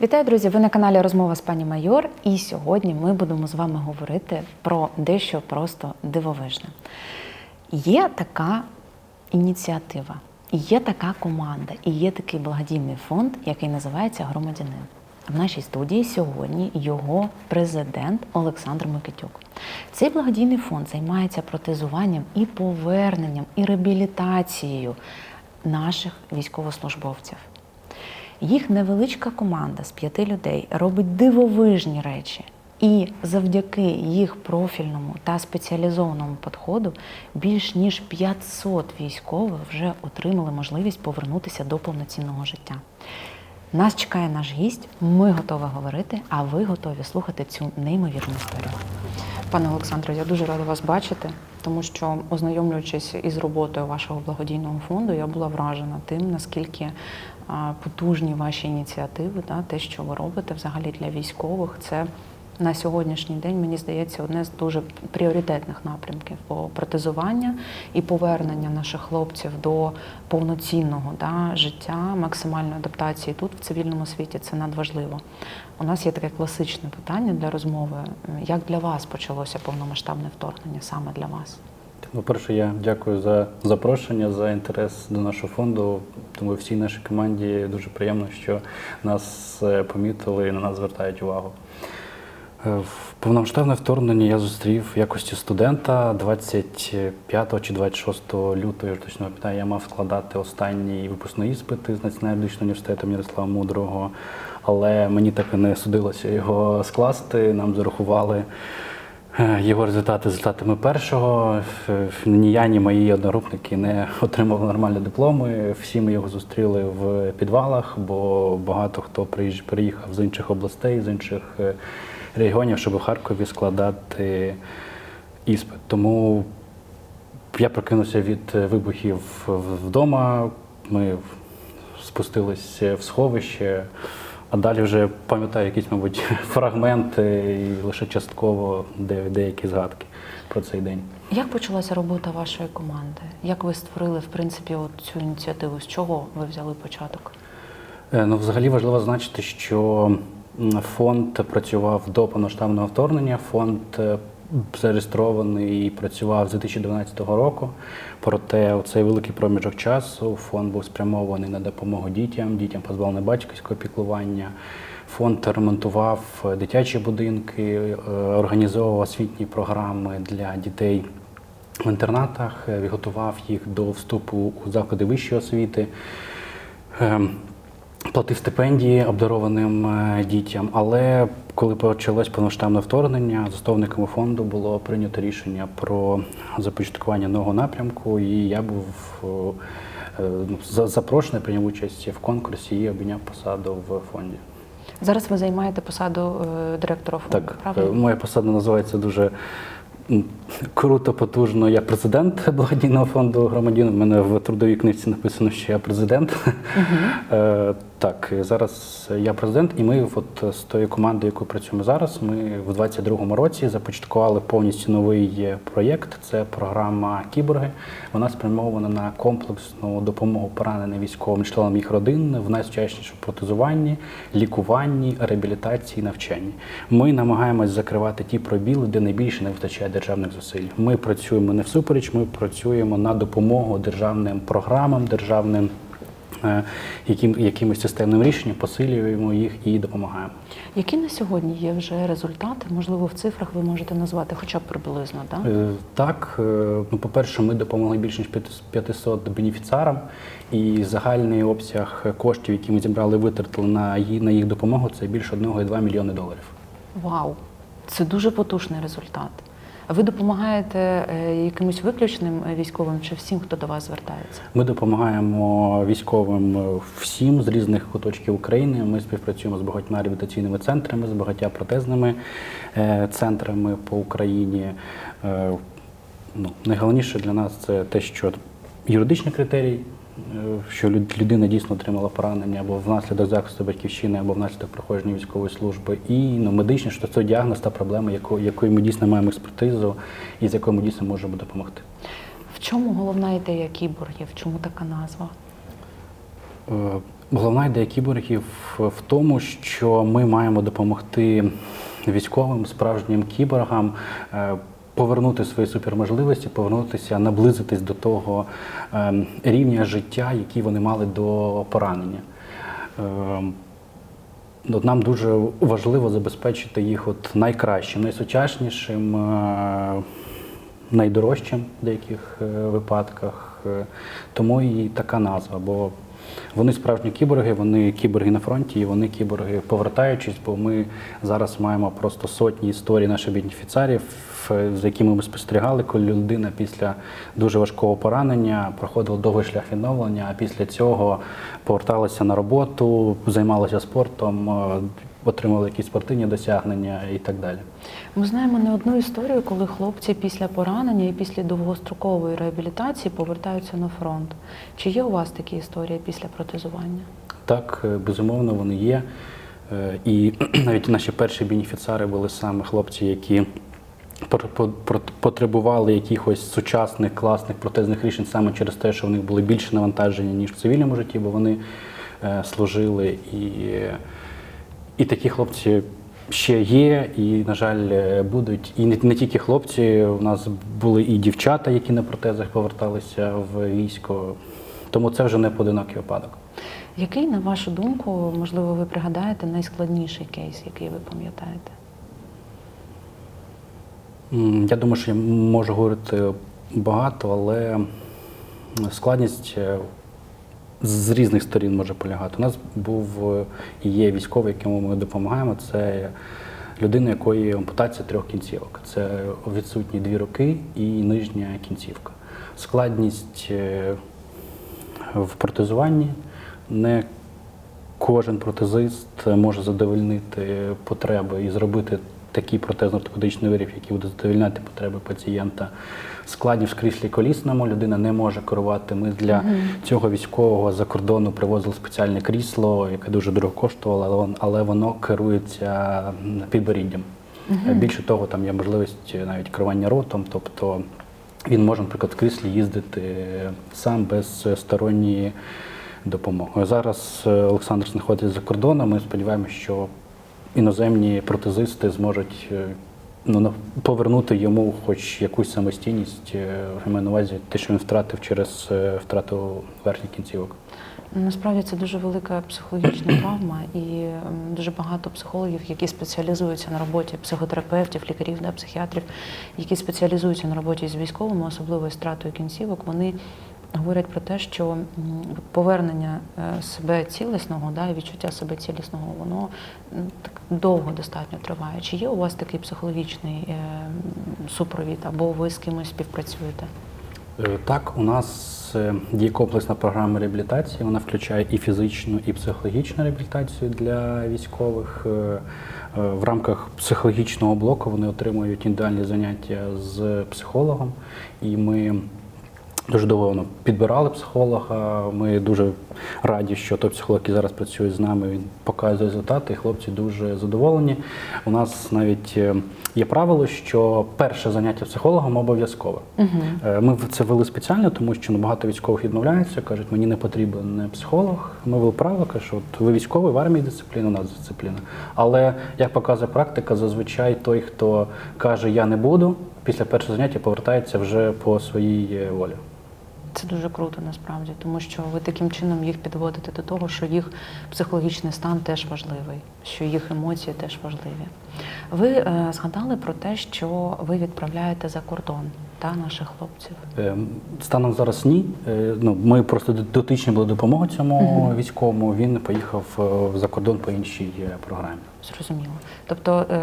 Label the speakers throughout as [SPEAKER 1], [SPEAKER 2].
[SPEAKER 1] Вітаю, друзі! Ви на каналі Розмова з пані Майор. І сьогодні ми будемо з вами говорити про дещо просто дивовижне. Є така ініціатива, є така команда, і є такий благодійний фонд, який називається Громадянин. В нашій студії сьогодні його президент Олександр Микитюк. Цей благодійний фонд займається протезуванням і поверненням, і реабілітацією наших військовослужбовців. Їх невеличка команда з п'яти людей робить дивовижні речі. І завдяки їх профільному та спеціалізованому підходу більш ніж 500 військових вже отримали можливість повернутися до повноцінного життя. Нас чекає наш гість, ми готові говорити, а ви готові слухати цю неймовірну історію. Пане Олександре, я дуже рада вас бачити, тому що, ознайомлюючись із роботою вашого благодійного фонду, я була вражена тим, наскільки потужні ваші ініціативи, да, те, що ви робите взагалі для військових, це на сьогоднішній день, мені здається, одне з дуже пріоритетних напрямків бо протезування і повернення наших хлопців до повноцінного да, життя, максимальної адаптації тут, в цивільному світі, це надважливо. У нас є таке класичне питання для розмови. Як для вас почалося повномасштабне вторгнення саме для вас?
[SPEAKER 2] Ну, перше, я дякую за запрошення, за інтерес до нашого фонду. Тому всій нашій команді дуже приємно, що нас е, помітили і на нас звертають увагу. Е, В повномасштабне вторгнення я зустрів в якості студента 25 чи 26 лютого, я точно пам'ятаю, я мав складати останній випускний іспит з Національного медичного університету Мірослава Мудрого, але мені так і не судилося його скласти. Нам зарахували його результати результатами першого. Ні я, ні мої одногрупники не отримали нормальні дипломи. Всі ми його зустріли в підвалах, бо багато хто приїхав з інших областей, з інших е, регіонів, щоб у Харкові складати іспит. Тому я прокинувся від е, вибухів вдома. Ми спустилися в сховище, а далі вже пам'ятаю якісь, мабуть, фрагменти і лише частково де- деякі згадки про цей день.
[SPEAKER 1] Як почалася робота вашої команди? Як ви створили в принципі от цю ініціативу? З чого ви взяли початок?
[SPEAKER 2] Е, Ну, взагалі важливо зазначити, що фонд працював до повноштабного вторгнення. Фонд е, зареєстрований і працював з 2012 року. Проте у цей великий проміжок часу фонд був спрямований на допомогу дітям, дітям позбавлених батьківського піклування. Фонд ремонтував дитячі будинки, е, організовував освітні програми для дітей в інтернатах, е, готував їх до вступу у заклади вищої освіти. Платив стипендії обдарованим е, дітям, але коли почалось повноштабне вторгнення, засновниками фонду було прийнято рішення про започаткування нового напрямку, і я був е, е, ну, за- запрошений прийняв участь в конкурсі і обійняв посаду в фонді.
[SPEAKER 1] Зараз ви займаєте посаду директора фонду,
[SPEAKER 2] Так, е, моя посада називається дуже круто, потужно. Я президент благодійного фонду громадян. У мене в трудовій книжці написано, що я президент. Е, Так, зараз я президент, і ми от з тою командою, якою працюємо зараз, ми в 22-му році започаткували повністю новий е, проєкт. Це програма Кіборги. Вона спрямована на комплексну допомогу пораненим військовим членам їх родин в найсучаснішому протезуванні, лікуванні, реабілітації, навчанні. Ми намагаємось закривати ті пробіли, де найбільше не вистачає державних зусиль. Ми працюємо не всупереч, ми працюємо на допомогу державним програмам, державним. Е, Яким, якимось системним рішенням посилюємо їх і допомагаємо.
[SPEAKER 1] Які на сьогодні є вже результати? Можливо, в цифрах ви можете назвати хоча б приблизно, так?
[SPEAKER 2] Е, Так, е, ну, по-перше, ми допомогли більш ніж 500 бенефіціарам, і загальний обсяг коштів, які ми зібрали, витратили на на їх допомогу, це більше 1,2 мільйони доларів.
[SPEAKER 1] Вау! Це дуже потужний результат. Ви допомагаєте е, якимось виключним е, військовим чи всім, хто до вас звертається?
[SPEAKER 2] Ми допомагаємо військовим е, всім з різних куточків України. Ми співпрацюємо з багатьма реабілітаційними центрами, з багатьма протезними центрами по Україні. Ну, найголовніше для нас це те, що юридичний критерій, е, що людина дійсно отримала поранення або внаслідок захисту батьківщини, або внаслідок проходження військової служби, і ну, медичне, що це діагноз та проблема, яку, якою ми дійсно маємо експертизу і з якою ми дійсно можемо допомогти.
[SPEAKER 1] В чому головна ідея кіборгів? Чому така назва?
[SPEAKER 2] Е, Головна ідея кіборгів в тому, що ми маємо допомогти військовим справжнім кіборгам е, повернути свої суперможливості, повернутися, наблизитись до того е, рівня життя, який вони мали до поранення. Е, От нам дуже важливо забезпечити їх от найкращим, найсучаснішим, е, найдорожчим в деяких е, випадках. Е, Тому і така назва. Бо вони справжні кіборги, вони кіборги на фронті, і вони кіборги повертаючись, бо ми зараз маємо просто сотні історій наших бенефіціарів, за якими ми спостерігали, коли людина після дуже важкого поранення проходила довгий шлях відновлення, а після цього поверталася на роботу, займалася спортом, е, отримували якісь спортивні досягнення і так далі.
[SPEAKER 1] Ми знаємо не одну історію, коли хлопці після поранення і після довгострокової реабілітації повертаються на фронт. Чи є у вас такі історії після протезування?
[SPEAKER 2] Так, е, безумовно, вони є. Е, І навіть наші перші бенефіціари були саме хлопці, які потребували якихось сучасних класних протезних рішень саме через те, що в них були більше навантаження, ніж в цивільному житті, бо вони е, служили. І, і такі хлопці ще є, і, на жаль, е, будуть. І не, не тільки хлопці, у нас були і дівчата, які на протезах поверталися в військо. Тому це вже не поодинокий випадок.
[SPEAKER 1] Який, на вашу думку, можливо, ви пригадаєте найскладніший кейс, який ви пам'ятаєте?
[SPEAKER 2] Я думаю, що я можу говорити багато, але складність е, з різних сторін може полягати. У нас був е, і є військовий, якому ми допомагаємо. Це людина, якої ампутація трьох кінцівок. Це відсутні дві руки і нижня кінцівка. Складність е, в протезуванні не кожен протезист може задовольнити потреби і зробити такий протезно-ортопедичний виріб, який буде задовольняти потреби пацієнта. Складність в кріслі колісному людина не може керувати. Ми для цього військового за кордону привозили спеціальне крісло, яке дуже дорого коштувало, але вон- але воно керується підборіддям. Більше того, там є можливість навіть керування ротом, тобто він може, наприклад, в кріслі їздити сам без сторонньої допомоги. Зараз е, Олександр знаходиться за кордоном. Ми сподіваємося, що іноземні протезисти зможуть е, ну, повернути йому хоч якусь самостійність, е, я маю на увазі те, що він втратив через е, втрату верхніх кінцівок.
[SPEAKER 1] Насправді це дуже велика психологічна травма, і дуже багато психологів, які спеціалізуються на роботі психотерапевтів, лікарів, да, психіатрів, які спеціалізуються на роботі з військовими, особливо з втратою кінцівок, вони говорять про те, що повернення е, себе цілісного, да, і відчуття себе цілісного, воно так довго достатньо триває. Чи є у вас такий психологічний е, супровід, або ви з кимось співпрацюєте?
[SPEAKER 2] Е, Так, у нас є комплексна програма реабілітації. Вона включає і фізичну, і психологічну реабілітацію для військових. В рамках психологічного блоку вони отримують індивідуальні заняття з психологом, і ми Дуже довго ну, підбирали психолога. Ми дуже раді, що той психолог, який зараз працює з нами, він показує результати, і хлопці дуже задоволені. У нас навіть е, є правило, що перше заняття психологом обов'язкове. Е, Ми це ввели спеціально, тому що ну, багато військових відмовляються, кажуть, мені не потрібен психолог. Ми ввели правило, кажуть, от ви військовий, в армії дисципліна, у нас дисципліна. Але як показує практика, зазвичай той, хто каже Я не буду, після першого заняття повертається вже по своїй е, волі.
[SPEAKER 1] Це дуже круто насправді, тому що ви таким чином їх підводите до того, що їх психологічний стан теж важливий, що їх емоції теж важливі. Ви е, згадали про те, що ви відправляєте за кордон та наших хлопців.
[SPEAKER 2] Е, Станом зараз ні. Е, Ну, ми просто дотичні були допомоги цьому військовому. Він поїхав е, за кордон по іншій програмі.
[SPEAKER 1] Зрозуміло. Тобто е,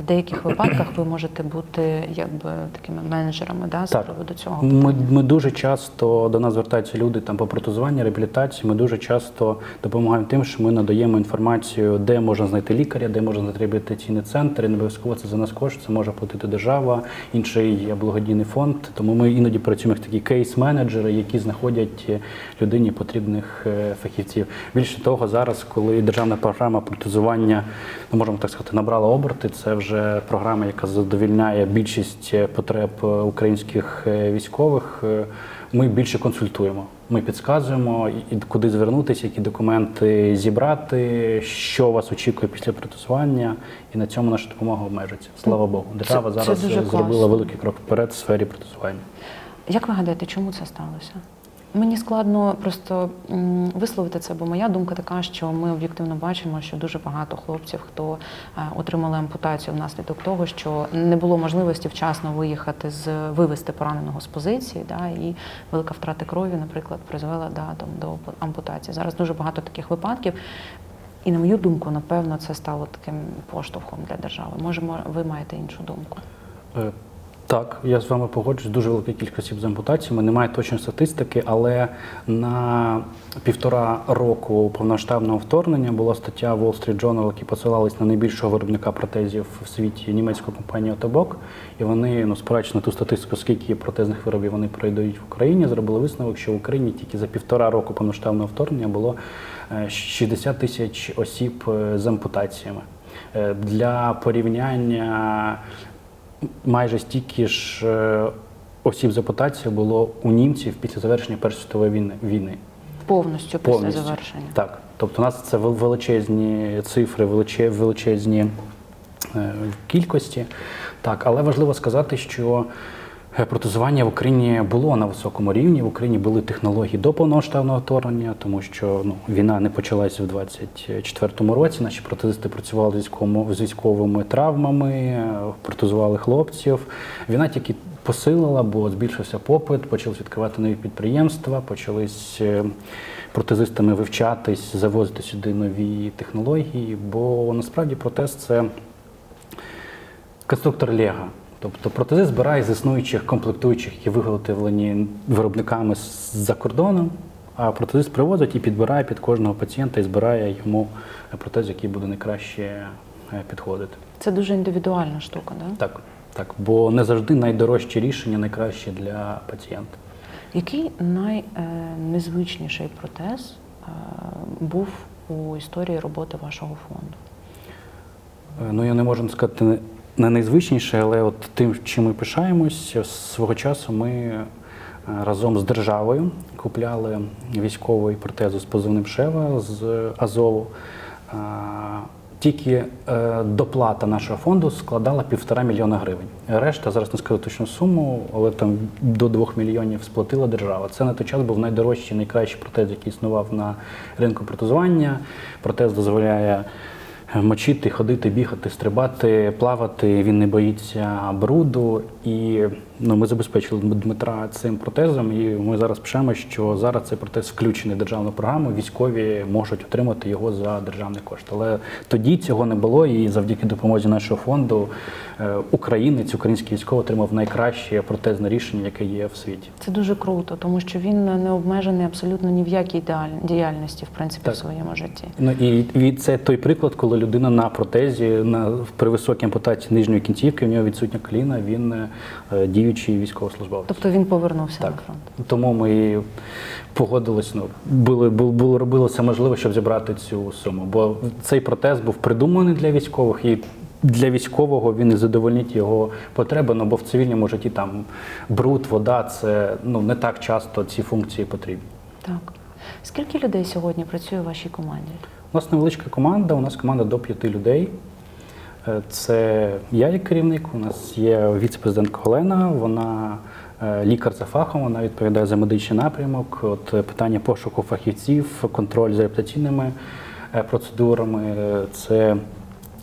[SPEAKER 1] в деяких випадках ви можете бути якби такими менеджерами да, з
[SPEAKER 2] Так.
[SPEAKER 1] приводу цього.
[SPEAKER 2] Ми, ми дуже часто до нас звертаються люди там по протезуванню, реабілітації. Ми дуже часто допомагаємо тим, що ми надаємо інформацію, де можна знайти лікаря, де можна знайти реабілітаційний центр. І не обов'язково це за нас кошти, це може платити держава, інший благодійний фонд. Тому ми іноді працюємо як такі кейс-менеджери, які знаходять е, людині потрібних е, фахівців. Більше того, зараз, коли державна програма протезування, ну можемо так сказати, набрала оберти, це вже програма, яка задовільняє більшість е, потреб е, українських е, військових. Ми більше консультуємо. Ми підказуємо, куди звернутися, які документи зібрати, що вас очікує після протезування, і на цьому наша допомога обмежиться. Слава Богу, держава
[SPEAKER 1] це
[SPEAKER 2] зараз
[SPEAKER 1] дуже
[SPEAKER 2] зробила
[SPEAKER 1] класно.
[SPEAKER 2] великий крок вперед в сфері протезування.
[SPEAKER 1] Як ви гадаєте, чому це сталося? Мені складно просто висловити це, бо моя думка така, що ми об'єктивно бачимо, що дуже багато хлопців, хто е, отримали ампутацію внаслідок того, що не було можливості вчасно виїхати з вивести пораненого з позиції, да, і велика втрата крові, наприклад, призвела да, там, до ампутації. Зараз дуже багато таких випадків. І на мою думку, напевно, це стало таким поштовхом для держави. Може, мо- ви маєте іншу думку?
[SPEAKER 2] Е, Так, я з вами погоджуюсь. Дуже велика кількість осіб з ампутаціями. Немає точної статистики, але на півтора року повноштабного вторгнення була стаття Wall Street Journal, які посилались на найбільшого виробника протезів в світі німецьку компанію Отобок. І вони, ну, спираючись ту статистику, скільки протезних виробів вони продають в Україні, зробили висновок, що в Україні тільки за півтора року повноштабного вторгнення було е, 60 тисяч осіб е, з ампутаціями. Е, Для порівняння майже стільки ж е, осіб з ампутацією було у німців після завершення Першої світової війни. війни.
[SPEAKER 1] Повністю після завершення.
[SPEAKER 2] Так. Тобто у нас це величезні цифри, величезні е, кількості. Так, але важливо сказати, що протезування в Україні було на високому рівні. В Україні були технології до повномасштабного вторгнення, тому що ну, війна не почалася в 24-му році. Наші протезисти працювали з військовими, травмами, е, протезували хлопців. Війна тільки посилила, бо збільшився попит, почали відкривати нові підприємства, почались е, протезистами вивчатись, завозити сюди нові технології. Бо насправді протез це конструктор Лего. Тобто протези збирає з існуючих комплектуючих, які виготовлені виробниками з-за кордоном, а протезист привозить і підбирає під кожного пацієнта і збирає йому протез, який буде найкраще е, підходити.
[SPEAKER 1] Це дуже індивідуальна штука, да?
[SPEAKER 2] Так, так, бо не завжди найдорожче рішення найкраще для пацієнта.
[SPEAKER 1] Який найнезвичніший протез е, був у історії роботи вашого фонду?
[SPEAKER 2] Е, Ну, я не можу сказати не- найзвичніше, але от тим, чим ми пишаємось, свого часу ми е, разом з державою купляли військовий протез з позивним Шева з Азову. Тільки е, доплата нашого фонду складала півтора мільйона гривень. Решта зараз не скажу точну суму, але там до двох мільйонів сплатила держава. Це на той час був найдорожчий, найкращий протез, який існував на ринку протезування. Протез дозволяє мочити, ходити, бігати, стрибати, плавати. Він не боїться бруду. І ну, ми забезпечили Дмитра цим протезом. І ми зараз пишемо, що зараз цей протез включений в державну програму. Військові можуть отримати його за державний кошт. Але тоді цього не було, і завдяки допомозі нашого фонду е, українець, український військовий отримав найкраще протезне рішення, яке є в світі.
[SPEAKER 1] Це дуже круто, тому що він не обмежений абсолютно ні в якій діяльності, в принципі,
[SPEAKER 2] Так.
[SPEAKER 1] в своєму житті.
[SPEAKER 2] Ну і це той приклад, коли людина на протезі на при високій ампутації нижньої кінцівки, в нього відсутня коліна, він е, діючий військовослужбовець.
[SPEAKER 1] Тобто він повернувся
[SPEAKER 2] Так.
[SPEAKER 1] на фронт.
[SPEAKER 2] Тому ми погодились, ну було, було, було робило все можливе, щоб зібрати цю суму. Бо цей протез був придуманий для військових і. Для військового він і задовольнить його потреби, ну бо в цивільному житті там бруд, вода це ну не так часто ці функції потрібні.
[SPEAKER 1] Так. Скільки людей сьогодні працює у вашій команді?
[SPEAKER 2] У нас невеличка команда, у нас команда до п'яти людей. Е, Це я як керівник, у нас є віце-президентка Олена, вона е, лікар за фахом, вона відповідає за медичний напрямок. От е, питання пошуку фахівців, контроль за рептаційними е, процедурами. Це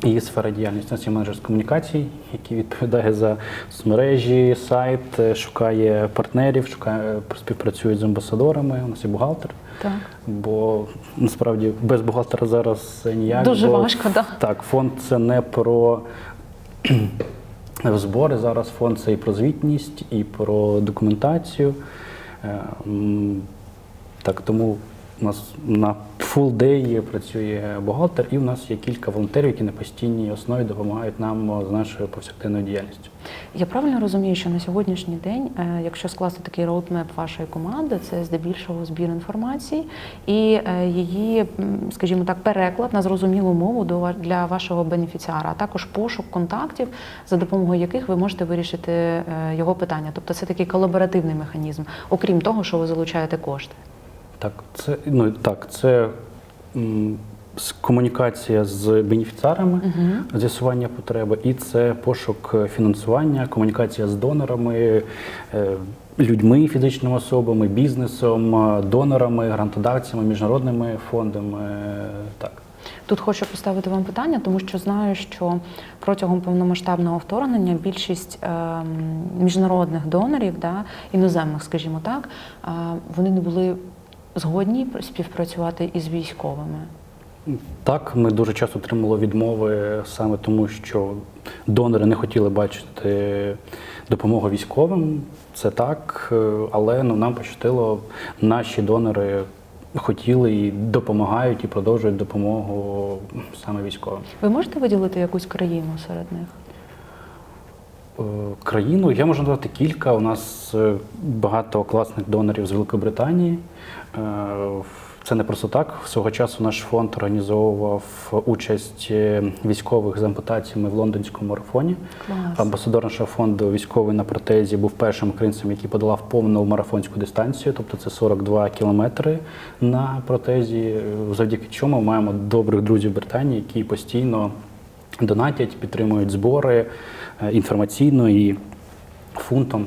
[SPEAKER 2] її сфера діяльності. У менеджер з комунікацій, який відповідає за соцмережі, сайт, е, шукає партнерів, шукає, співпрацює з амбасадорами. У нас є бухгалтер.
[SPEAKER 1] Так.
[SPEAKER 2] Бо насправді без бухгалтера зараз ніяк.
[SPEAKER 1] Дуже
[SPEAKER 2] бо,
[SPEAKER 1] важко, так.
[SPEAKER 2] Так, фонд це не про збори. Зараз фонд це і про звітність, і про документацію. Е, Так, тому у нас на full day працює бухгалтер, і в нас є кілька волонтерів, які на постійній основі допомагають нам з нашою повсякденною діяльністю.
[SPEAKER 1] Я правильно розумію, що на сьогоднішній день, е, якщо скласти такий роудмеп вашої команди, це здебільшого збір інформації і е, її, скажімо так, переклад на зрозумілу мову для вашого бенефіціара, а також пошук контактів, за допомогою яких ви можете вирішити е, його питання. Тобто це такий колаборативний механізм, окрім того, що ви залучаєте кошти.
[SPEAKER 2] Так, це ну так, це м, комунікація з бенефіціарами, з'ясування потреби, і це пошук е, фінансування, комунікація з донорами, е, людьми, фізичними особами, бізнесом, е, донорами, грантодавцями, міжнародними фондами. е, Так.
[SPEAKER 1] Тут хочу поставити вам питання, тому що знаю, що протягом повномасштабного вторгнення більшість ем, міжнародних донорів, да, іноземних, скажімо так, е, вони не були згодні співпрацювати із військовими.
[SPEAKER 2] Так, ми дуже часто отримали відмови саме тому, що донори не хотіли бачити допомогу військовим. Це так, е, але ну, нам пощастило, наші донори хотіли і допомагають, і продовжують допомогу саме військовим.
[SPEAKER 1] Ви можете виділити якусь країну серед них?
[SPEAKER 2] Е, Країну я можу назвати кілька. У нас е, багато класних донорів з Великобританії. Е, Це не просто так. Свого часу наш фонд організовував участь військових з ампутаціями в лондонському марафоні.
[SPEAKER 1] Клас.
[SPEAKER 2] Амбасадор нашого фонду військовий на протезі був першим українцем, який подолав повну марафонську дистанцію, тобто це 42 кілометри на протезі. Завдяки чому ми маємо добрих друзів Британії, які постійно донатять, підтримують збори інформаційно і фунтом.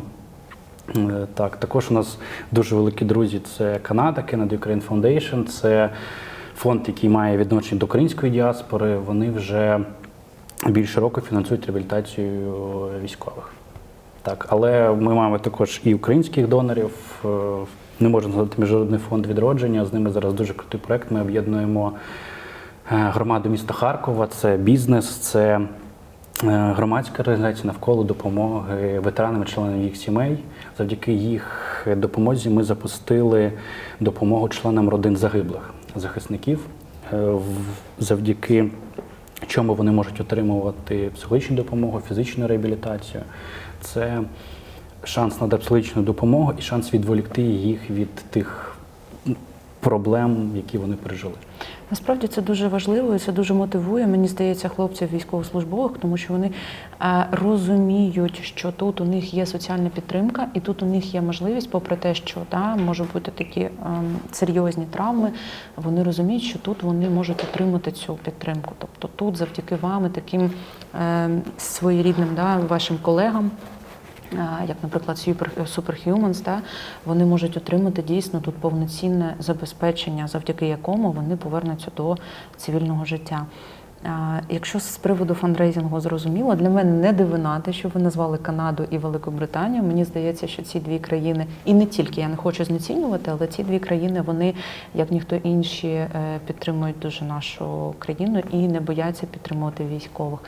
[SPEAKER 2] Е, Так, також у нас дуже великі друзі. Це Канада, Canada Ukraine Foundation, це фонд, який має відношення до української діаспори. Вони вже більше року фінансують реабілітацію військових. Так, але ми маємо також і українських донорів. е, Не можна згадати Міжнародний фонд відродження. З ними зараз дуже крутий проект. Ми об'єднуємо е, громаду міста Харкова, це бізнес, це е, громадська організація навколо допомоги ветеранам і членам їх сімей. Завдяки їх допомозі ми запустили допомогу членам родин загиблих захисників. Е, Завдяки чому вони можуть отримувати психологічну допомогу, фізичну реабілітацію. Це шанс на психологічну допомогу і шанс відволікти їх від тих проблем, які вони пережили.
[SPEAKER 1] Насправді це дуже важливо і це дуже мотивує. Мені здається, хлопців військовослужбових, тому що вони розуміють, що тут у них є соціальна підтримка, і тут у них є можливість, попри те, що да, можуть бути такі ем, серйозні травми. Вони розуміють, що тут вони можуть отримати цю підтримку. Тобто тут, завдяки вам і таким ем, своєрідним да, вашим колегам. Як, наприклад, Super- Superhumans, да, вони можуть отримати дійсно тут повноцінне забезпечення, завдяки якому вони повернуться до цивільного життя. Якщо з приводу фандрейзингу зрозуміло, для мене не дивина те, що ви назвали Канаду і Великобританію. Мені здається, що ці дві країни, і не тільки я не хочу знецінювати, але ці дві країни вони, як ніхто інші, е, підтримують дуже нашу країну і не бояться підтримувати військових.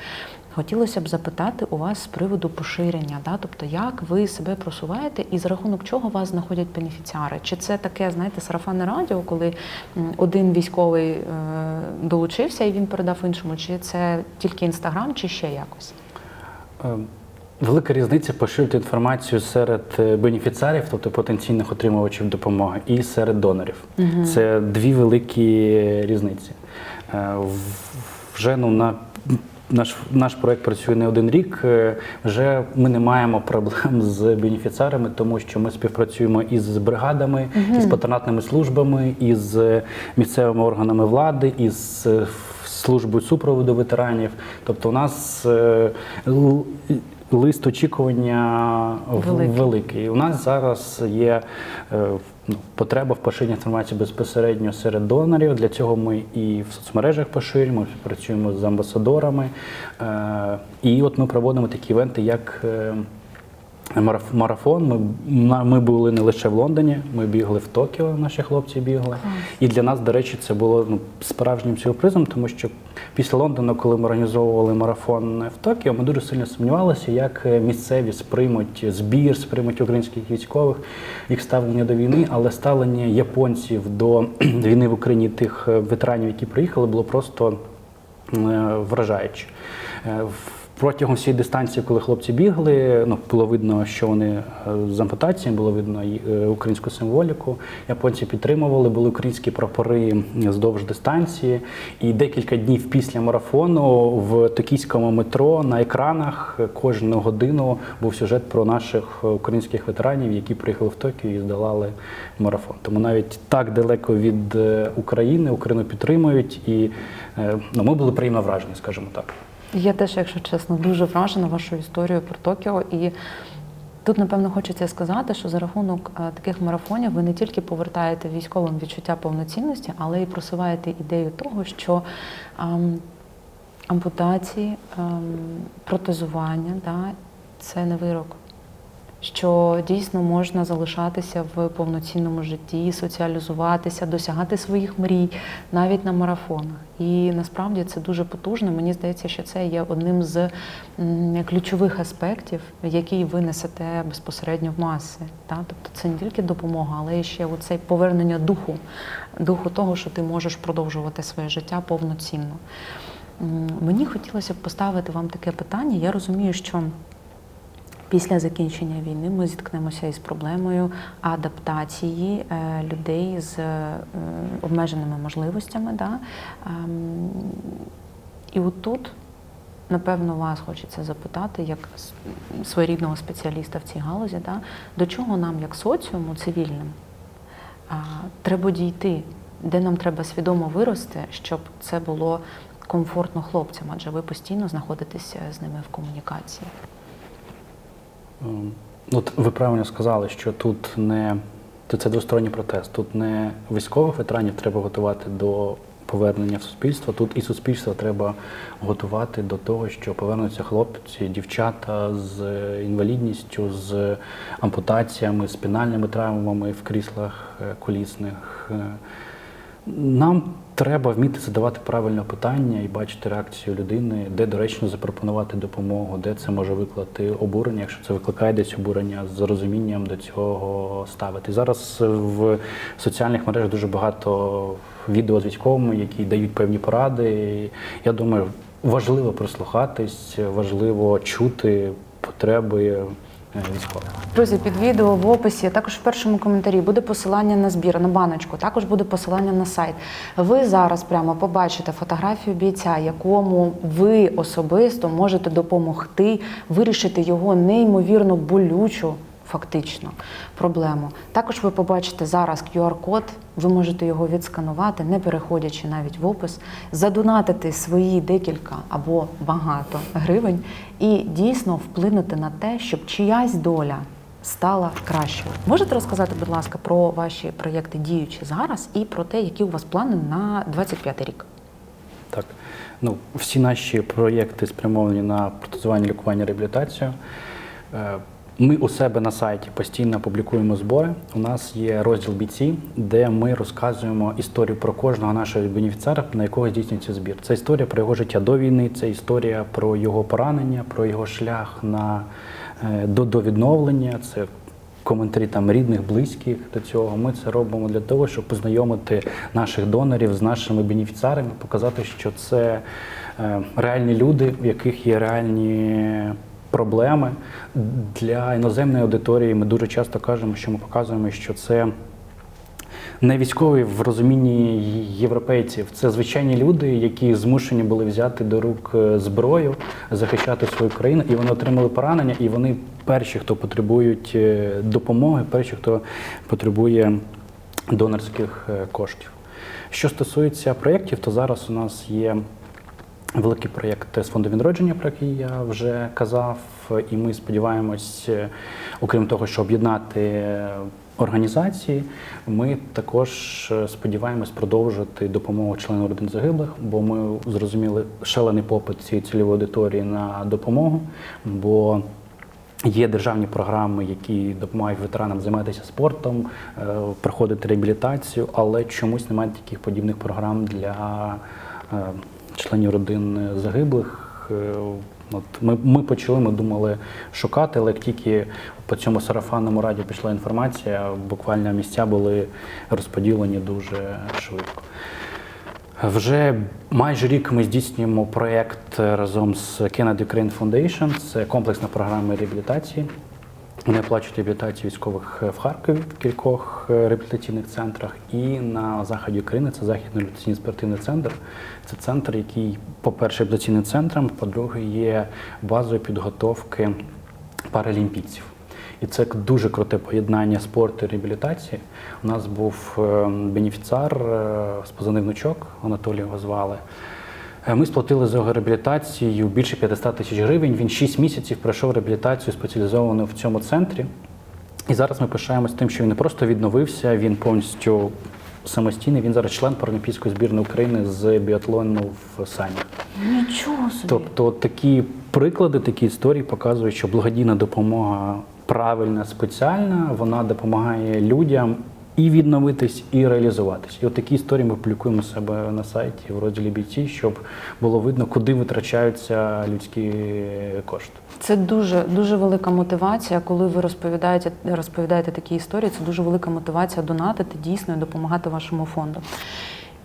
[SPEAKER 1] Хотілося б запитати у вас з приводу поширення, да? тобто як ви себе просуваєте і за рахунок чого вас знаходять бенефіціари? Чи це таке, знаєте, сарафанне радіо, коли один військовий е, долучився і він передав іншому? Чи це тільки інстаграм, чи ще якось?
[SPEAKER 2] Е, Велика різниця поширити інформацію серед е, бенефіціарів, тобто потенційних отримувачів допомоги, і серед донорів. Це дві великі різниці. Вже ну, на наш, наш проект працює не один рік. е, Вже ми не маємо проблем з бенефіціарами, тому що ми співпрацюємо із бригадами, із патронатними службами, із місцевими органами влади, із е, службою супроводу ветеранів. Тобто, у нас е, лист очікування
[SPEAKER 1] Великий.
[SPEAKER 2] великий. У нас зараз є потреба в поширенні інформації безпосередньо серед донорів. Для цього ми і в соцмережах поширюємо, працюємо з амбасадорами. Е, І от ми проводимо такі івенти, як. Марафон. Ми, ми були не лише в Лондоні, ми бігли в Токіо, наші хлопці бігли. І для нас, до речі, це було ну, справжнім сюрпризом, тому що після Лондона, коли ми організовували марафон в Токіо, ми дуже сильно сумнівалися, як е, місцеві сприймуть збір, сприймуть українських військових, їх ставлення до війни, але ставлення японців до війни в Україні тих е, ветеранів, які приїхали, було просто е, вражаюче. Протягом всієї дистанції, коли хлопці бігли, ну було видно, що вони е, з ампутацією, було видно е, українську символіку. Японці підтримували, були українські прапори вздовж дистанції. І декілька днів після марафону в токійському метро на екранах кожну годину був сюжет про наших е, українських ветеранів, які приїхали в Токіо і здолали марафон. Тому навіть так далеко від України Україну підтримують, і ну, ми були приємно вражені, скажімо так.
[SPEAKER 1] Я теж, якщо чесно, дуже вражена вашою історією про Токіо. І тут, напевно, хочеться сказати, що за рахунок е, таких марафонів ви не тільки повертаєте військовим відчуття повноцінності, але й просуваєте ідею того, що ем, ампутації, ем, протезування да, це не вирок. Що дійсно можна залишатися в повноцінному житті, соціалізуватися, досягати своїх мрій навіть на марафонах. І насправді це дуже потужно. Мені здається, що це є одним з ключових аспектів, який ви несете безпосередньо в маси. Та? Тобто це не тільки допомога, але і ще оцей повернення духу, духу того, що ти можеш продовжувати своє життя повноцінно. Мені хотілося б поставити вам таке питання. Я розумію, що Після закінчення війни ми зіткнемося із проблемою адаптації е, людей з е, обмеженими можливостями. Да? Ем, І отут, напевно, вас хочеться запитати, як своєрідного спеціаліста в цій галузі, да? до чого нам, як соціуму цивільним, треба дійти, де нам треба свідомо вирости, щоб це було комфортно хлопцям, адже ви постійно знаходитеся з ними в комунікації.
[SPEAKER 2] Ем, От ви правильно сказали, що тут не то це двосторонній протест. Тут не військових ветеранів треба готувати до повернення в суспільство. Тут і суспільство треба готувати до того, що повернуться хлопці, дівчата з інвалідністю, з ампутаціями, спінальними травмами в кріслах е, колісних. Нам треба вміти задавати правильне питання і бачити реакцію людини, де доречно запропонувати допомогу, де це може викликати обурення, якщо це викликає десь обурення, з розумінням до цього ставити. Зараз в соціальних мережах дуже багато відео з військовими, які дають певні поради. Я думаю, важливо прислухатись, важливо чути потреби військових.
[SPEAKER 1] Друзі, під відео в описі, також в першому коментарі буде посилання на збір, на баночку, також буде посилання на сайт. Ви зараз прямо побачите фотографію бійця, якому ви особисто можете допомогти вирішити його неймовірно болючу. Фактично проблему. Також ви побачите зараз QR-код, ви можете його відсканувати, не переходячи навіть в опис, задонатити свої декілька або багато гривень і дійсно вплинути на те, щоб чиясь доля стала кращою. Можете розказати, будь ласка, про ваші проєкти діючі зараз і про те, які у вас плани на 25 рік?
[SPEAKER 2] Так, ну всі наші проєкти спрямовані на протезування, лікування, реабілітацію. Ми у себе на сайті постійно публікуємо збори. У нас є розділ бійці, де ми розказуємо історію про кожного нашого бенефіціара, на якого здійснюється збір. Це історія про його життя до війни, це історія про його поранення, про його шлях на е, до, до відновлення. Це коментарі там рідних, близьких до цього. Ми це робимо для того, щоб познайомити наших донорів з нашими бенефіціарами, показати, що це е, реальні люди, в яких є реальні проблеми. Для іноземної аудиторії ми дуже часто кажемо, що ми показуємо, що це. Не військові в розумінні європейців, це звичайні люди, які змушені були взяти до рук е, зброю, захищати свою країну, і вони отримали поранення, і вони перші, хто потребують е, допомоги, перші, хто потребує донорських е, коштів. Що стосується проєктів, то зараз у нас є великий проєкт з фонду відродження, про який я вже казав, і ми сподіваємось, е, окрім того, що об'єднати е, організації, ми також е, сподіваємось продовжити допомогу членам родин загиблих, бо ми зрозуміли шалений попит цієї цільової аудиторії на допомогу. бо Є державні програми, які допомагають ветеранам займатися спортом, проходити реабілітацію, але чомусь немає таких подібних програм для членів родин загиблих. Е, От ми, ми почали, ми думали шукати, але як тільки по цьому сарафанному раді пішла інформація, буквально місця були розподілені дуже швидко. Вже майже рік ми здійснюємо проєкт разом з Canada Ukraine Foundation. Це комплексна програма реабілітації. Вони оплачують реабілітацію військових в Харкові в кількох е, реабілітаційних центрах. І на заході України це західний реабілітаційний спортивний центр. Це центр, який, по-перше, реабілітаційним центром, по-друге, є базою підготовки паралімпійців. І це дуже круте поєднання спорту і реабілітації. У нас був е, бенефіціар е, з позивним внучок, Анатолій його звали. Е, Ми сплатили за його реабілітацію більше 500 тисяч гривень. Він 6 місяців пройшов реабілітацію спеціалізовану в цьому центрі. І зараз ми пишаємось тим, що він не просто відновився, він повністю самостійний. Він зараз член Паралімпійської збірної України з біатлону в Сані.
[SPEAKER 1] Нічого собі.
[SPEAKER 2] Тобто такі приклади, такі історії показують, що благодійна допомога правильна, спеціальна, вона допомагає людям і відновитись, і реалізуватись. І от такі історії ми публікуємо себе на сайті в розділі бійці, щоб було видно, куди витрачаються людські кошти.
[SPEAKER 1] Це дуже дуже велика мотивація, коли ви розповідаєте, розповідаєте такі історії. Це дуже велика мотивація донатити дійсно і допомагати вашому фонду.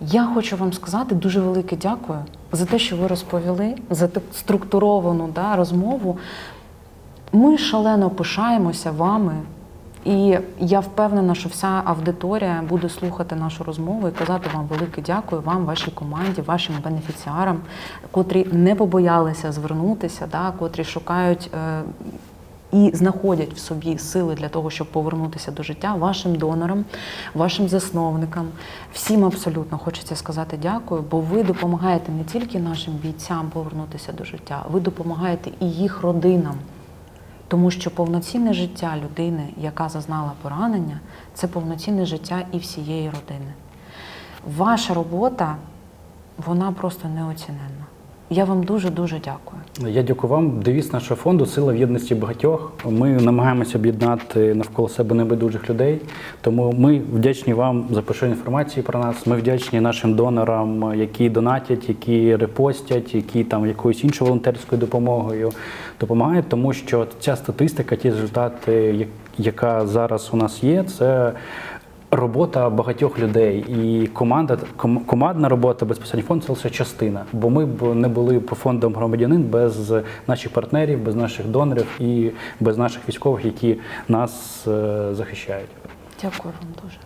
[SPEAKER 1] Я хочу вам сказати дуже велике дякую за те, що ви розповіли, за структуровану да, розмову. Ми шалено пишаємося вами, і я впевнена, що вся аудиторія буде слухати нашу розмову і казати вам велике дякую вам, вашій команді, вашим бенефіціарам, котрі не побоялися звернутися, да, котрі шукають. Е, і знаходять в собі сили для того, щоб повернутися до життя вашим донорам, вашим засновникам. Всім абсолютно хочеться сказати дякую, бо ви допомагаєте не тільки нашим бійцям повернутися до життя, ви допомагаєте і їх родинам. Тому що повноцінне життя людини, яка зазнала поранення, це повноцінне життя і всієї родини. Ваша робота, вона просто неоціненна. Я вам дуже-дуже дякую.
[SPEAKER 2] Я дякую вам. Девіз нашого фонду Сила в єдності багатьох. Ми намагаємося об'єднати навколо себе небайдужих людей. Тому ми вдячні вам за поширення інформації про нас. Ми вдячні нашим донорам, які донатять, які репостять, які там якоюсь іншою волонтерською допомогою допомагають, тому що ця статистика, ті результати, яка зараз у нас є, це. Робота багатьох людей і команда ком- командна робота безпосередньо фонд це лише частина. Бо ми б не були б фондом громадянин без наших партнерів, без наших донорів і без наших військових, які нас е, захищають.
[SPEAKER 1] Дякую вам дуже.